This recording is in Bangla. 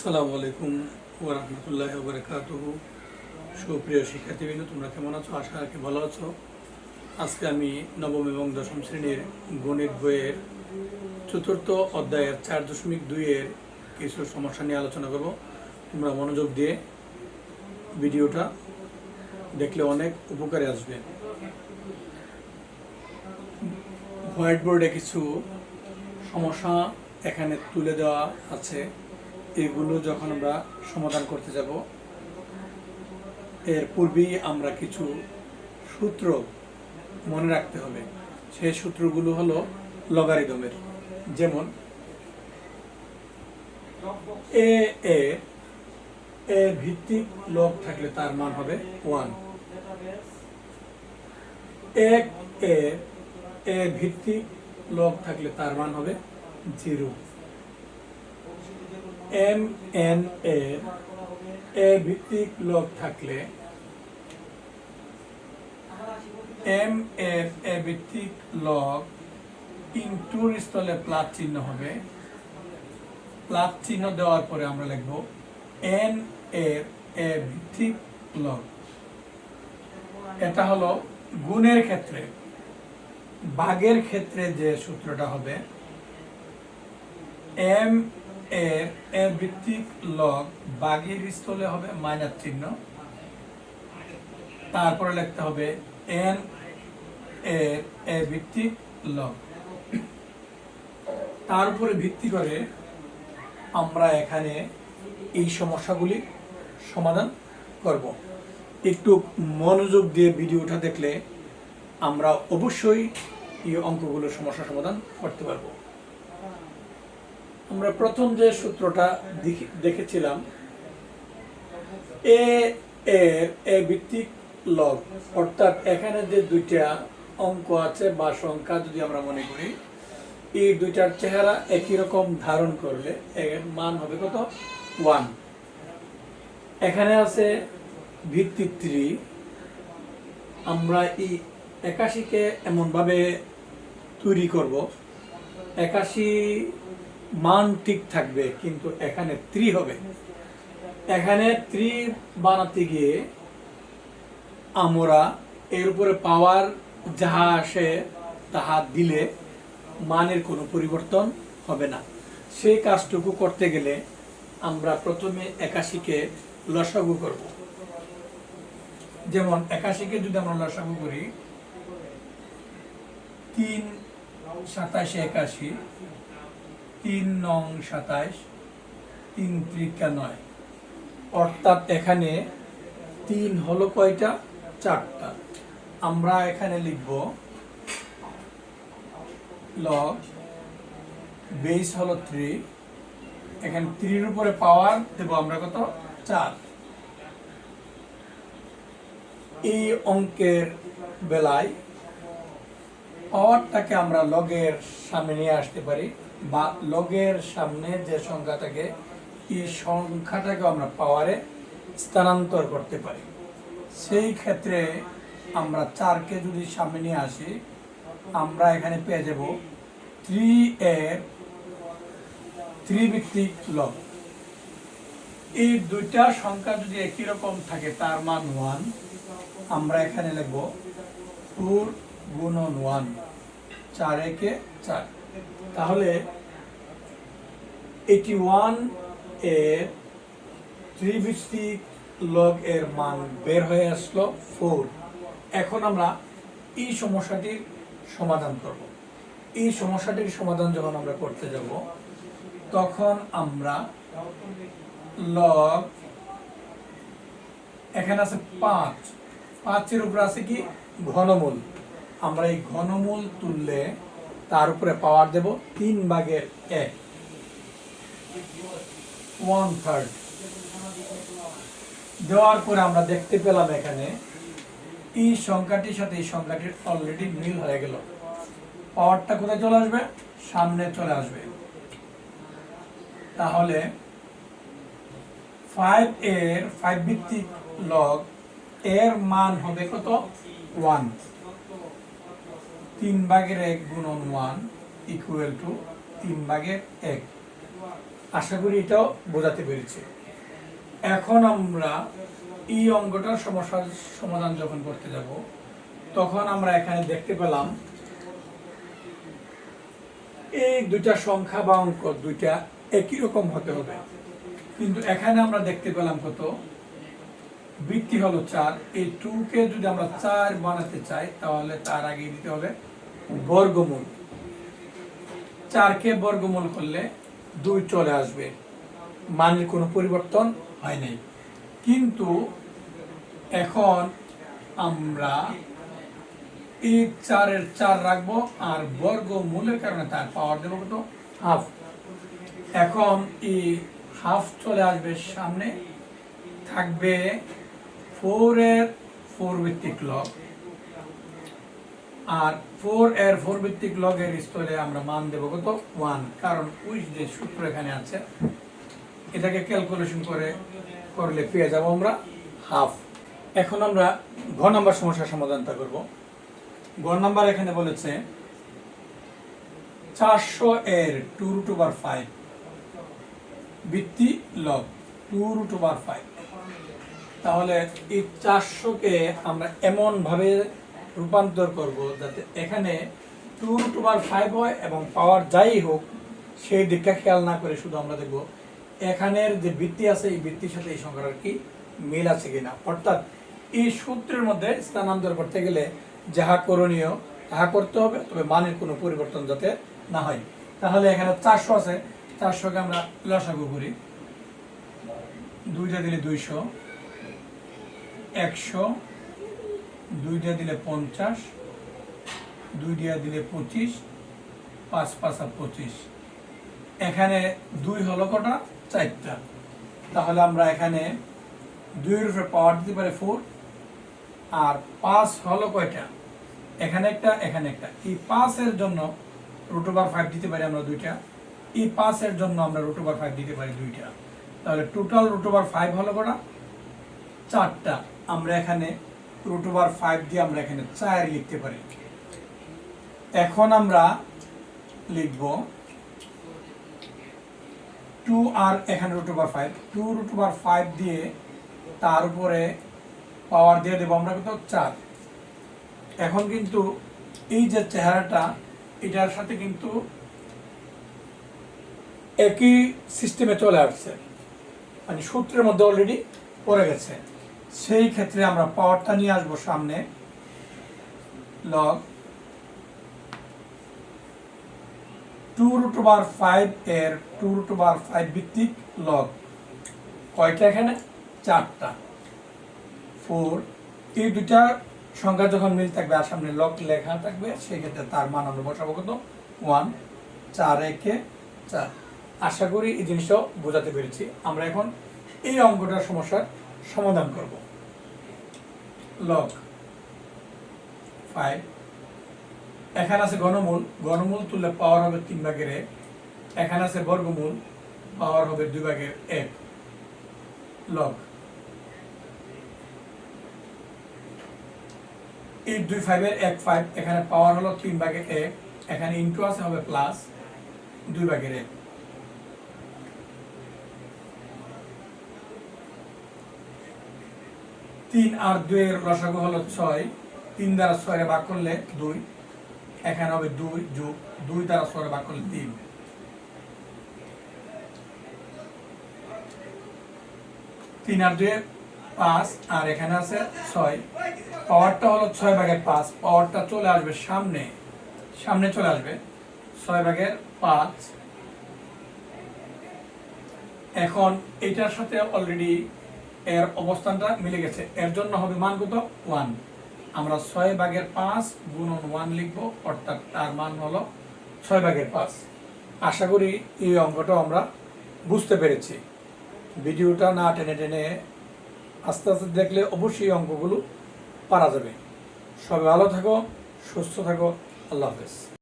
আসসালামু আলাইকুম ওরহমতুল্লাহ বরকাত সুপ্রিয় শিক্ষার্থীবৃন্দ, তোমরা কেমন আছো? আশা রাখি ভালো আছো। আজকে আমি নবম এবং দশম শ্রেণির গণিত বইয়ের চতুর্থ অধ্যায়ের চার দশমিক দুইয়ের কিছু সমস্যা নিয়ে আলোচনা করব। তোমরা মনোযোগ দিয়ে ভিডিওটা দেখলে অনেক উপকারে আসবে। হোয়াইট বোর্ডে কিছু সমস্যা এখানে তুলে দেওয়া আছে। এগুলো যখন আমরা সমাধান করতে যাব, এর পূর্বেই আমরা কিছু সূত্র মনে রাখতে হবে। সেই সূত্রগুলো হলো লগারিদমের যেমন, এ এ এ ভিত্তিক লগ থাকলে তার মান হবে ওয়ান এক, এ এ ভিত্তিক লগ থাকলে তার মান হবে zero M N A A ভিত্তিক লগ থাকলে এম এর এ ভিত্তিক লগ ইন্টুর স্থলে প্লাস চিহ্ন হবে। প্লাস চিহ্ন দেওয়ার পরে আমরা লিখব এন এর এ ভিত্তিক লগ এটা হলো গুণের ক্ষেত্রে ভাগের ক্ষেত্রে যে সূত্রটা হবে এম এর এ ভিত্তিক লগ বাগের স্থলে হবে মাইনাস চিহ্ন। তারপরে লিখতে হবে এন এর এ ভিত্তিক লগ তার উপরে ভিত্তি করে আমরা এখানে এই সমস্যাগুলি সমাধান করব। একটু মনোযোগ দিয়ে ভিডিওটা দেখলে আমরা অবশ্যই এই অঙ্কগুলোর সমস্যা সমাধান করতে পারব। আমরা প্রথম যে সূত্রটা দেখেছিলাম, এ এর এ ভিত্তিক লগ অর্থাৎ এখানে যে দুইটা অঙ্ক আছে বা সংখ্যা যদি আমরা মনে করি, এই দুইটার চেহারা একই রকম ধারণ করলে এর মান হবে কত? ওয়ান। এখানে আছে ভিত্তি থ্রি। আমরা এই একাশিকে এমনভাবে তৈরি করব। একাশি মান ঠিক থাকবে, কিন্তু এখানে ত্রি হবে। এখানে ত্রি বানাতে গিয়ে আমরা এর উপরে পাওয়ার যাহা আসে তাহা দিলে মানের কোনো পরিবর্তন হবে না। সেই কাজটুকু করতে গেলে আমরা প্রথমে একাশিকে লসাগু করব। যেমন একাশিকে যদি আমরা লসাগু করি, তিন সাতাশে একাশি তিন নং সাতাইশ, তিন ত্রিকা নয়। অর্থাৎ এখানে তিন হলো কয়টা? চারটা। আমরা এখানে লিখব লগ বেস হলো থ্রি এখানে থ্রির উপরে পাওয়ার দেবো আমরা কত? চার। এই অঙ্কের বেলায় পাওয়ারটাকে আমরা লগের সামনে নিয়ে আসতে পারি। বা লগের সামনে যে সংখ্যা থাকে এই সংখ্যাটাকে আমরা পাওয়ারে স্থানান্তর করতে পারি। সেই ক্ষেত্রে আমরা চারকে যদি সামনে নিয়ে আসি, আমরা এখানে পেয়ে যাব থ্রি এর থ্রি ভিত্তিক লগ এই দুইটা সংখ্যা যদি একই রকম থাকে, তার মান ওয়ান আমরা এখানে লিখব ফোর গুণন ওয়ান চার একে চার। তাহলে এইটি ওয়ানের ত্রিভিত্তিক লগ এর মান বের হয়ে আসলো ফোর এখন আমরা এই সমস্যাটির সমাধান করব। এই সমস্যাটির সমাধান যখন আমরা করতে যাব, তখন আমরা লগ এখানে আছে পাঁচ। পাঁচের উপরে আছে কি? ঘনমূল। আমরা এই ঘনমূল তুললে তার উপরে পাওয়ার দেব তিন ভাগের এক। ওয়ান থার্ড দেওয়ার পরে আমরা দেখতে পেলাম এখানে, এই সংখ্যাটির সাথে এই সংখ্যাটির অলরেডি মিল হয়ে গেল। পাওয়ারটা কোথায় চলে আসবে? সামনে চলে আসবে। তাহলে ফাইভ এর ফাইভ ভিত্তিক লগ এর মান হবে কত? ওয়ান তিন ভাগের এক গুণন ওয়ান ইকুয়াল টু তিন ভাগের এক। আশা করি এটাও বোঝাতে পেরেছি। এখন আমরা এই অঙ্কটার সমস্যার সমাধান যখন করতে যাব, তখন আমরা এখানে দেখতে পেলাম এই দুইটা সংখ্যা বা অঙ্ক দুইটা একই রকম হতে হবে। কিন্তু এখানে আমরা দেখতে পেলাম কত? বৃত্তি হলো চার। এই টু কে যদি আমরা চার বানাতে চাই, তাহলে তার আগে দিতে হবে বর্গমূল। চারকে বর্গমূল করলে দুই চলে আসবে। মানের কোনো পরিবর্তন হয় নাই। কিন্তু এখন আমরা এই চারের চার রাখব আর বর্গমূলের কারণে তার পাওয়ার দেবো কত? হাফ এখন এই হাফ চলে আসবে সামনে। থাকবে ফোর এর ফোর ভিত্তিক লগ আর ফোর এর ফোর ভিত্তিক লগের স্থলে আমরা মান দেবো কত? ওয়ান কারণ ওই যে সূত্র এখানে আছে, এটাকে ক্যালকুলেশন করে, করলে পেয়ে যাব আমরা হাফ এখন আমরা ঘ নাম্বার সমস্যার সমাধানটা করব। ঘ নাম্বার এখানে বলেছে, চারশো এর টু রুট ওভার ফাইভ বৃত্তি log two root over five তাহলে এই চারশোকে আমরা এমনভাবে রূপান্তর করব যাতে এখানে টু রুট ওভার ফাইভ হয় এবং পাওয়ার যাই হোক, সেই দিকটা খেয়াল না করে শুধু আমরা দেখব এখানের যে বৃত্তি আছে, এই বৃত্তির সাথে এই সংখ্যাটার কি মিল আছে কিনা। অর্থাৎ এই সূত্রের মধ্যে স্থানান্তর করতে গেলে যাহা করণীয়, তাহা করতে হবে, তবে মানের কোনো পরিবর্তন যাতে না হয়। তাহলে এখানে চারশো আছে, চারশোকে আমরা লসাগু করি। দুইটা দিলে দুইশো, একশো দুইটা দিলে পঞ্চাশ, দুই দিয়া দিলে পঁচিশ, পাঁচ পাঁচা পঁচিশ। এখানে দুই হলো কটা? চারটা। তাহলে আমরা এখানে দুইয়ের উপরে পাওয়ার দিতে পারি ফোর আর পাঁচ হলো কয়টা? এখানে একটা এখানে একটা। এই পাঁচের জন্য রুট ওভার ফাইভ দিতে পারি আমরা দুইটা। এই পাঁচের জন্য আমরা রুট ওভার ফাইভ দিতে পারি দুইটা। তাহলে টোটাল রুট ওভার ফাইভ হলো কটা? চারটা। আমরা এখানে রুট ওভার ফাইভ দিয়ে আমরা এখানে চার লিখতে পারি। এখন আমরা লিখব টু আর এখানে root over five two root over five দিয়ে তার উপরে পাওয়ার দিয়ে দেবো আমরা কিন্তু চার। এখন কিন্তু এই যে চেহারাটা, এটার সাথে কিন্তু একই সিস্টেমে চলে আসছে। মানে সূত্রের মধ্যে অলরেডি পড়ে গেছে। সেই ক্ষেত্রে আমরা পাওয়ারটা নিয়ে আসব সামনে। Log two root over five এর টু রুট ওভার ফাইভ ভিত্তিক লগ কয়টা এখানে? চারটা। ফোর এই দুইটা সংখ্যা যখন মিল থাকবে আর সামনে লগ লেখা থাকবে সেই ক্ষেত্রে তার মান আমরা বসাবো কত? ওয়ান চার, একে চার। আশা করি এই জিনিসটাও বোঝাতে পেরেছি। আমরা এখন এই অঙ্কটার সমস্যার সমাধান করব। লগ ফাইভ এখানে আছে ঘনমূল। ঘনমূল তুললে পাওয়ার হবে তিন ভাগের এক। এখানে আছে বর্গমূল পাওয়ার হবে দুই ভাগের এক। লগ এই দুই ফাইভের এক ফাইভ এখানে পাওয়ার হলো তিন ভাগের এক। এখানে ইন্টু আছে হবে প্লাস দুই ভাগের এক। তিন আর দুইয়ের রসাগু হলো ছয়। তিন দ্বারা ছয় ভাগ করলে দুই। এখানে হবে দুই যোগ দুই দ্বারা ছয় ভাগ করলে তিন। তিন আর দুয়ে পাঁচ আর এখানে আছে ছয়। পাওয়ারটা হলো ছয় ভাগের পাঁচ। পাওয়ারটা চলে আসবে সামনে। সামনে চলে আসবে ছয় ভাগের পাঁচ। এখন এটার সাথে অলরেডি এর অবস্থানটা মিলে গেছে। এর জন্য হবে মান কত? ওয়ান। আমরা ছয় ভাগের পাঁচ গুণন ওয়ান লিখব, অর্থাৎ তার মান হলো ছয় ভাগের পাঁচ। আশা করি এই অঙ্কটা আমরা বুঝতে পেরেছি। ভিডিওটা না টেনে টেনে আস্তে আস্তে দেখলে অবশ্যই অঙ্কগুলো পারা যাবে। সবাই ভালো থাকো, সুস্থ থাকো, আল্লাহ হাফেজ।